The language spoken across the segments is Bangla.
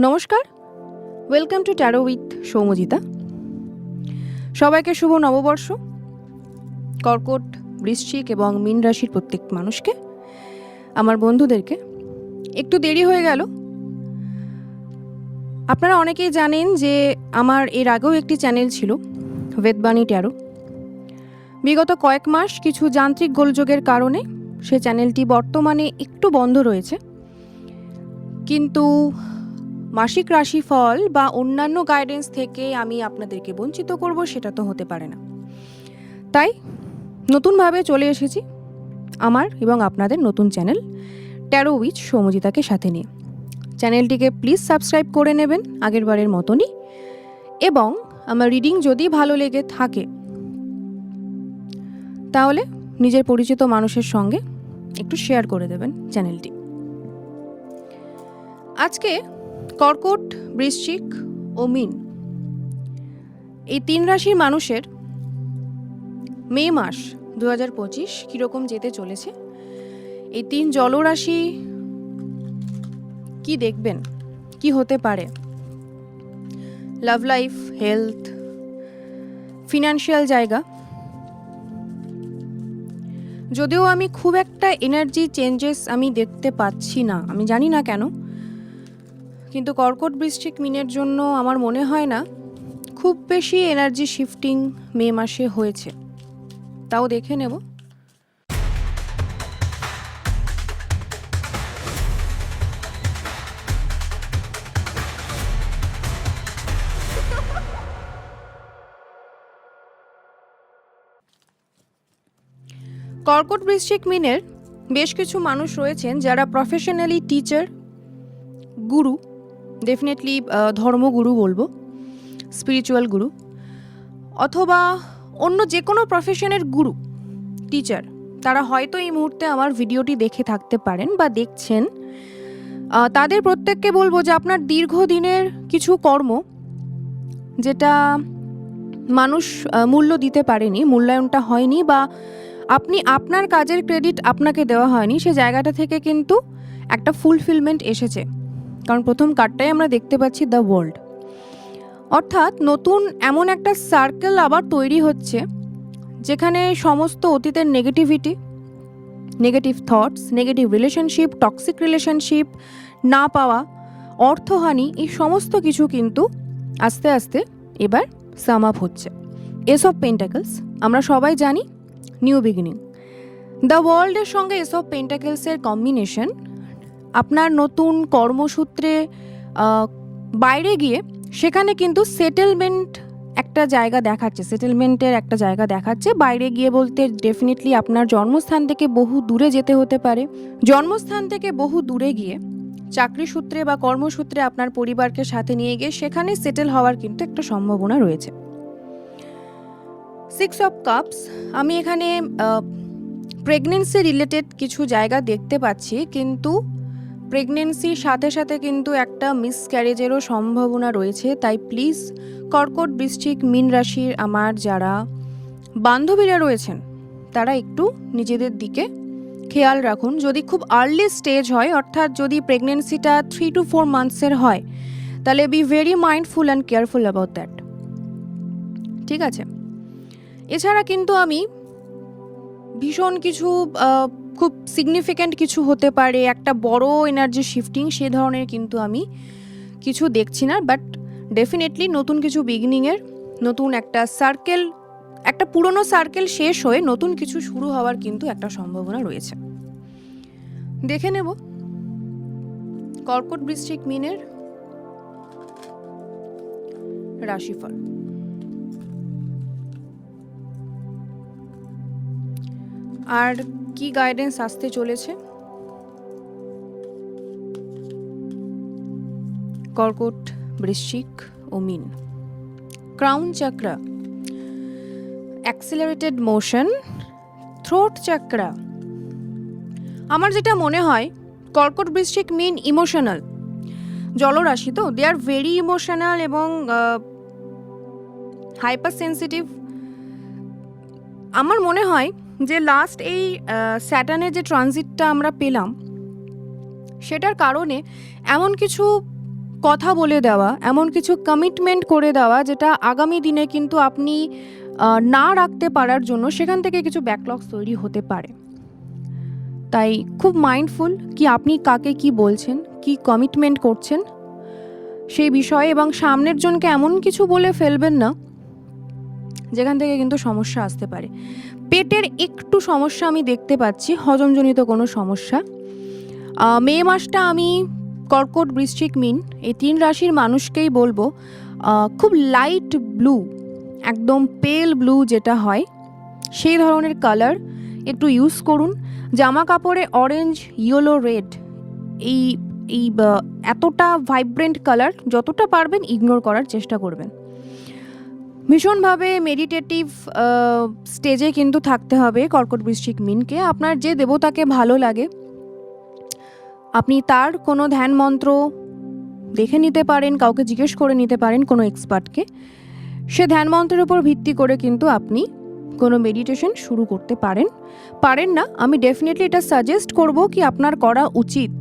নমস্কার। Welcome to tarot with Soumajita. সবাইকে শুভ নববর্ষ। কর্কট, বৃশ্চিক এবং মীন রাশির প্রত্যেক মানুষকে, আমার বন্ধুদেরকে, একটু দেরি হয়ে গেল। আপনারা অনেকেই জানেন যে আমার এর আগেও একটি চ্যানেল ছিল বেদবাণী ট্যারো বিগত কয়েক মাস কিছু যান্ত্রিক গোলযোগের কারণে সে চ্যানেলটি বর্তমানে একটু বন্ধ রয়েছে। কিন্তু মাসিক রাশিফল বা অন্যান্য গাইডেন্স থেকে আমি আপনাদেরকে বঞ্চিত করব, সেটা তো হতে পারে না। তাই নতুনভাবে চলে এসেছি আমার এবং আপনাদের নতুন চ্যানেল ট্যারো উইচ সৌমজিতাকে সাথে নিয়ে। চ্যানেলটিকে প্লিজ সাবস্ক্রাইব করে নেবেন আগের বারের মতনই এবং আমার রিডিং যদি ভালো লেগে থাকে, তাহলে নিজের পরিচিত মানুষের সঙ্গে একটু শেয়ার করে দেবেন চ্যানেলটি। আজকে কর্কট, বৃশ্চিক ও মিন। এই তিন রাশির মানুষের মে মাস দু হাজার পঁচিশ কীরকম যেতে চলেছে? এই তিন জলরাশি কি দেখবেন? কি হতে পারে? লাভ লাইফ, হেলথ, ফিনান্সিয়াল জায়গা। যদিও আমি খুব একটা এনার্জি চেঞ্জেস আমি দেখতে পাচ্ছি না, আমি জানি না কেন। কিন্তু কর্কট বৃশ্চিক মিনের জন্য আমার মনে হয় না, খুব বেশি এনার্জি শিফটিং মে মাসে হয়েছে। তাও দেখে নেব। কর্কট বৃশ্চিক মিনের বেশ কিছু মানুষ রয়েছেন যারা প্রফেশনালি টিচার গুরু ডেফিনেটলি ধর্মগুরু বলব স্পিরিচুয়াল গুরু, অথবা অন্য যে কোনো প্রফেশনের গুরু টিচার তারা হয়তো এই মুহূর্তে আমার ভিডিওটি দেখে থাকতে পারেন বা দেখছেন। তাদের প্রত্যেককে বলব যে আপনার দীর্ঘদিনের কিছু কর্ম, যেটা মানুষ মূল্য দিতে পারেনি, মূল্যায়নটা হয়নি বা আপনি আপনার কাজের ক্রেডিট আপনাকে দেওয়া হয়নি, সে জায়গাটা থেকে কিন্তু একটা ফুলফিলমেন্ট এসেছে। কারণ প্রথম কার্ডটাই আমরা দেখতে পাচ্ছি দ্য ওয়ার্ল্ড অর্থাৎ নতুন এমন একটা সার্কেল আবার তৈরি হচ্ছে, যেখানে সমস্ত অতীতের negativity negative thoughts negative relationship toxic relationship না পাওয়া, অর্থহানি, এই সমস্ত কিছু কিন্তু আস্তে আস্তে এবার সাম আপ হচ্ছে। এসব পেন্টাকলস আমরা সবাই জানি নিউ বিগিনিং দ্য ওয়ার্ল্ডের সঙ্গে এসব পেন্টাকেলসের কম্বিনেশন আপনার নতুন কর্মসূত্রে বাইরে গিয়ে সেখানে কিন্তু সেটেলমেন্ট একটা জায়গা দেখাচ্ছে সেটেলমেন্টের একটা জায়গা দেখাচ্ছে। বাইরে গিয়ে বলতে ডেফিনেটলি আপনার জন্মস্থান থেকে বহু দূরে যেতে হতে পারে। জন্মস্থান থেকে বহু দূরে গিয়ে চাকরি সূত্রে বা কর্মসূত্রে আপনার পরিবারকে সাথে নিয়ে গিয়ে সেখানে সেটেল হওয়ার কিন্তু একটা সম্ভাবনা রয়েছে। সিক্স অফ কাপস আমি এখানে প্রেগনেন্সি রিলেটেড কিছু জায়গা দেখতে পাচ্ছি, কিন্তু প্রেগনেন্সির সাথে সাথে কিন্তু একটা মিসক্যারেজেরও সম্ভাবনা রয়েছে। তাই প্লিজ কর্কট বৃশ্চিক মিন রাশির আমার যারা বান্ধবীরা রয়েছেন, তারা একটু নিজেদের দিকে খেয়াল রাখুন। যদি খুব আর্লি স্টেজ হয়, অর্থাৎ যদি প্রেগনেন্সিটা থ্রি টু ফোর মান্থসের হয়, তাহলে be very mindful and careful about that ঠিক আছে? এছাড়া কিন্তু আমি ভীষণ কিছু খুব সিগনিফিক্যান্ট কিছু হতে পারে, একটা বড় এনার্জি শিফটিং সে ধরনের কিন্তু আমি কিছু দেখছি না বাট ডেফিনেটলি নতুন কিছু বিগিনিংয়ের নতুন একটা সার্কেল একটা পুরনো সার্কেল শেষ হয়ে নতুন কিছু শুরু হওয়ার কিন্তু একটা সম্ভাবনা রয়েছে। দেখে নেব। কর্কট বৃশ্চিক মিনের রাশিফল। আর কি গাইডেন্স আসতে চলেছে? কর্কট বৃশ্চিক ও মিন crown chakra. Accelerated motion throat chakra. আমার যেটা মনে হয় কর্কট বৃশ্চিক, মিন ইমোশনাল জলরাশি তো দে আর ভেরি ইমোশনাল এবং হাইপার সেন্সিটিভ আমার মনে হয় যে লাস্ট এই স্যাটার্নের যে ট্রানজিটটা আমরা পেলাম, সেটার কারণে এমন কিছু কথা বলে দেওয়া, এমন কিছু কমিটমেন্ট করে দেওয়া, যেটা আগামী দিনে কিন্তু আপনি না রাখতে পারার জন্য সেখান থেকে কিছু ব্যাকলগস তৈরি হতে পারে। তাই খুব মাইন্ডফুল কি আপনি কাকে কি বলছেন, কি কমিটমেন্ট করছেন, সেই বিষয়ে এবং সামনের জনকে এমন কিছু বলে ফেলবেন না যেখান থেকে কিন্তু সমস্যা আসতে পারে। পেটের একটু সমস্যা আমি দেখতে পাচ্ছি, হজমজনিত কোনো সমস্যা। মে মাসটা আমি কর্কট বৃশ্চিক মিন, এই তিন রাশির মানুষকেই বলব খুব লাইট ব্লু একদম পেল ব্লু যেটা হয়, সেই ধরনের কালার একটু ইউজ করুন। জামা কাপড়ে অরেঞ্জ ইয়েলো রেড এই এই এতটা ভাইব্রেন্ট কালার যতটা পারবেন ইগনোর করার চেষ্টা করবেন। ভীষণভাবে মেডিটেটিভ স্টেজে কিন্তু থাকতে হবে কর্কট বৃশ্চিক মিনকে। আপনার যে দেবতাকে ভালো লাগে, আপনি তার কোনো ধ্যান মন্ত্র দেখে নিতে পারেন, কাউকে জিজ্ঞেস করে নিতে পারেন কোনো এক্সপার্টকে সে ধ্যান মন্ত্রের উপর ভিত্তি করে কিন্তু আপনি কোনো মেডিটেশন শুরু করতে পারেন। পারেন না, আমি ডেফিনেটলি এটা সাজেস্ট করব কি আপনার করা উচিত।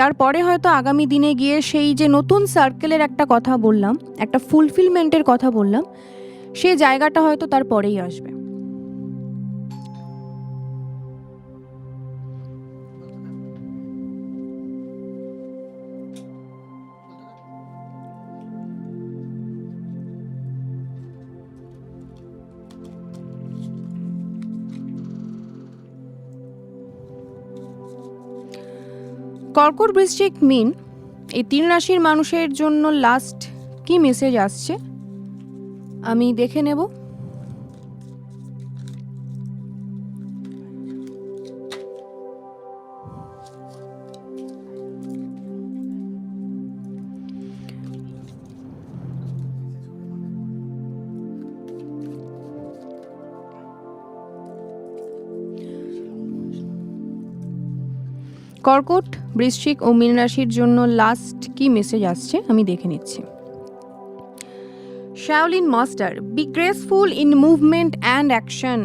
তারপরে হয়তো আগামী দিনে গিয়ে সেই যে নতুন সার্কেলের একটা কথা বললাম, একটা ফুলফিলমেন্টের কথা বললাম সেই জায়গাটা হয়তো তার পরেই আসবে। কর্কট বৃশ্চিক মিন এই তিন রাশির মানুষের জন্য লাস্ট কি মেসেজ আসছে? আমি দেখে নেব। কর্কট, বৃশ্চিক ও মীন রাশির জন্য লাস্ট কি মেসেজ আসছে? আমি দেখে নিচ্ছি। Shaolin master be graceful in movement and action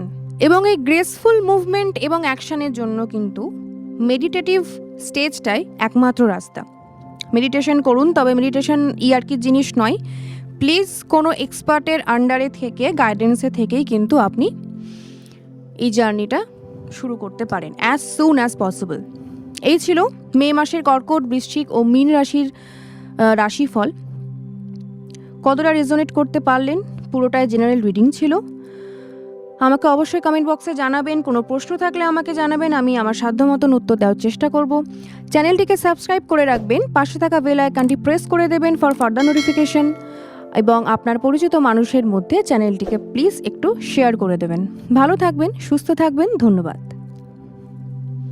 এবং এই গ্রেসফুল মুভমেন্ট এবং অ্যাকশনের জন্য কিন্তু মেডিটেটিভ স্টেজটাই একমাত্র রাস্তা। মেডিটেশন করুন, তবে মেডিটেশন ইয়ার্কির জিনিস নয়। প্লিজ কোনো এক্সপার্টের আন্ডারে থেকে গাইডেন্সে থেকেই কিন্তু আপনি এই জার্নিটা শুরু করতে পারেন অ্যাজ সুন অ্যাজ পসিবল এই ছিল মে মাসের কর্কট, বৃশ্চিক ও মীন রাশির রাশিফল। কতটা রেজোনেট করতে পারলেন? পুরোটাই জেনারেল রিডিং ছিল। আমাকে অবশ্যই কমেন্ট বক্সে জানাবেন। কোনো প্রশ্ন থাকলে আমাকে জানাবেন। আমি আমার সাধ্য মতন উত্তর দেওয়ার চেষ্টা করব। চ্যানেলটিকে সাবস্ক্রাইব করে রাখবেন। পাশে থাকা বেল আইকনটি প্রেস করে দেবেন ফর ফার্দার নোটিফিকেশন এবং আপনার পরিচিত মানুষের মধ্যে চ্যানেলটিকে প্লিজ একটু শেয়ার করে দেবেন। ভালো থাকবেন, সুস্থ থাকবেন। ধন্যবাদ।